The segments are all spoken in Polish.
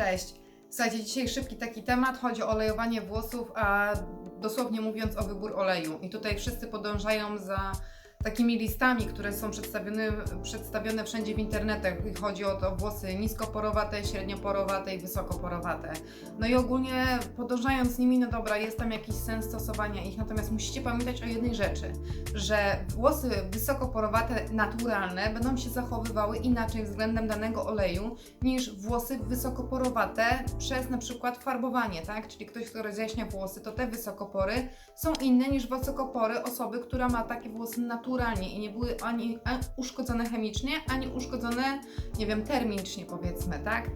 Cześć. Słuchajcie, dzisiaj szybki taki temat. Chodzi o olejowanie włosów, a dosłownie mówiąc o wybór oleju. I tutaj wszyscy podążają za takimi listami, które są przedstawione, przedstawione wszędzie w internetach. Chodzi o to włosy niskoporowate, średnioporowate i wysokoporowate. No i ogólnie podążając nimi, no dobra, jest tam jakiś sens stosowania ich, natomiast musicie pamiętać o jednej rzeczy, że włosy wysokoporowate, naturalne, będą się zachowywały inaczej względem danego oleju niż włosy wysokoporowate przez na przykład farbowanie, tak? Czyli ktoś, kto rozjaśnia włosy, to te wysokopory są inne niż wysokopory osoby, która ma takie włosy naturalnie i nie były ani uszkodzone chemicznie, ani uszkodzone, nie wiem, termicznie powiedzmy, tak?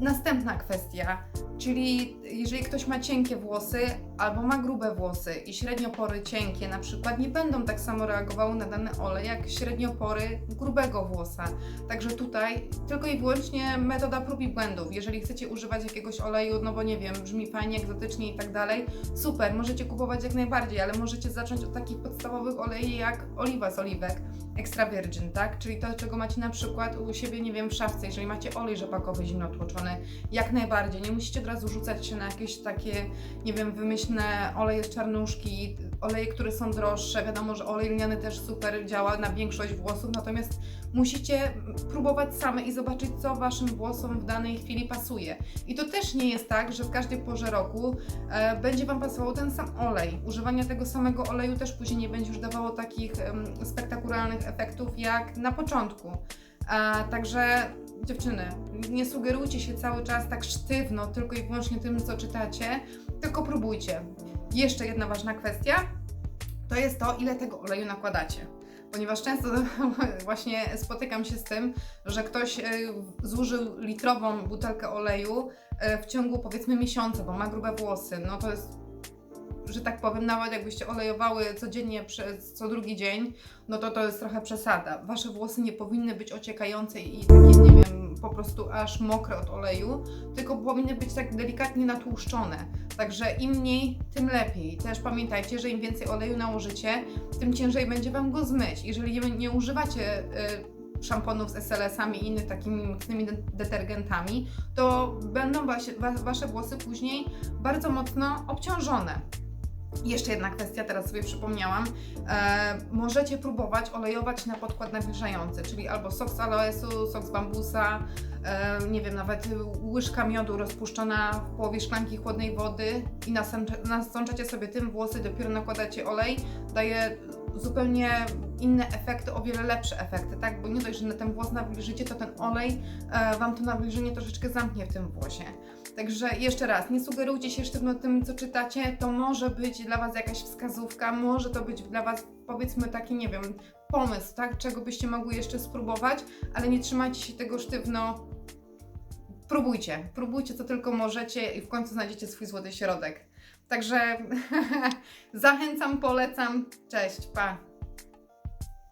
Następna kwestia, czyli jeżeli ktoś ma cienkie włosy albo ma grube włosy i średniopory cienkie na przykład nie będą tak samo reagowały na dany olej jak średniopory grubego włosa. Także tutaj tylko i wyłącznie metoda prób i błędów. Jeżeli chcecie używać jakiegoś oleju, no bo nie wiem, brzmi fajnie, egzotycznie i tak dalej, super, możecie kupować jak najbardziej, ale możecie zacząć od takich podstawowych olei jak oliwa z oliwek, extra virgin, tak? Czyli to, czego macie na przykład u siebie, nie wiem, w szafce, jeżeli macie olej rzepakowy zimnotłoczony, jak najbardziej. Nie musicie od razu rzucać się na jakieś takie, nie wiem, wymyślne oleje z czarnuszki, oleje, które są droższe. Wiadomo, że olej lniany też super działa na większość włosów, natomiast musicie próbować same i zobaczyć, co waszym włosom w danej chwili pasuje. I to też nie jest tak, że w każdej porze roku e, będzie wam pasował ten sam olej. Używanie tego samego oleju też później nie będzie już dawało takich spektakularnych efektów jak na początku. E, także dziewczyny, nie sugerujcie się cały czas tak sztywno, tylko i wyłącznie tym, co czytacie, tylko próbujcie. Jeszcze jedna ważna kwestia to jest to, ile tego oleju nakładacie. Ponieważ często właśnie spotykam się z tym, że ktoś e, zużył litrową butelkę oleju e, w ciągu powiedzmy miesiąca, bo ma grube włosy. No to jest że tak powiem, nawet jakbyście olejowały codziennie przez co drugi dzień, no to to jest trochę przesada. Wasze włosy nie powinny być ociekające i takie, nie wiem, po prostu aż mokre od oleju, tylko powinny być tak delikatnie natłuszczone. Także im mniej, tym lepiej. Też pamiętajcie, że im więcej oleju nałożycie, tym ciężej będzie Wam go zmyć. Jeżeli nie, używacie y, szamponów z SLS-ami i innymi takimi mocnymi de- detergentami, to będą wa, Wasze włosy później bardzo mocno obciążone. Jeszcze jedna kwestia, teraz sobie przypomniałam. E, możecie próbować olejować na podkład nawilżający, czyli albo sok z aloesu, sok z bambusa, e, nie wiem, nawet łyżka miodu rozpuszczona w połowie szklanki chłodnej wody i nasącza- nasączacie sobie tym włosy, dopiero nakładacie olej. Daje zupełnie inne efekty, o wiele lepsze efekty, tak? Bo nie dość, że na ten włos nawilżycie, to ten olej e, Wam to nawilżenie troszeczkę zamknie w tym włosie. Także jeszcze raz, nie sugerujcie się sztywno tym, co czytacie. To może być dla Was jakaś wskazówka, może to być dla Was, powiedzmy, taki, nie wiem, pomysł, tak? Czego byście mogły jeszcze spróbować, ale nie trzymajcie się tego sztywno. Próbujcie, próbujcie co tylko możecie i w końcu znajdziecie swój złoty środek. Także zachęcam, polecam. Cześć, pa!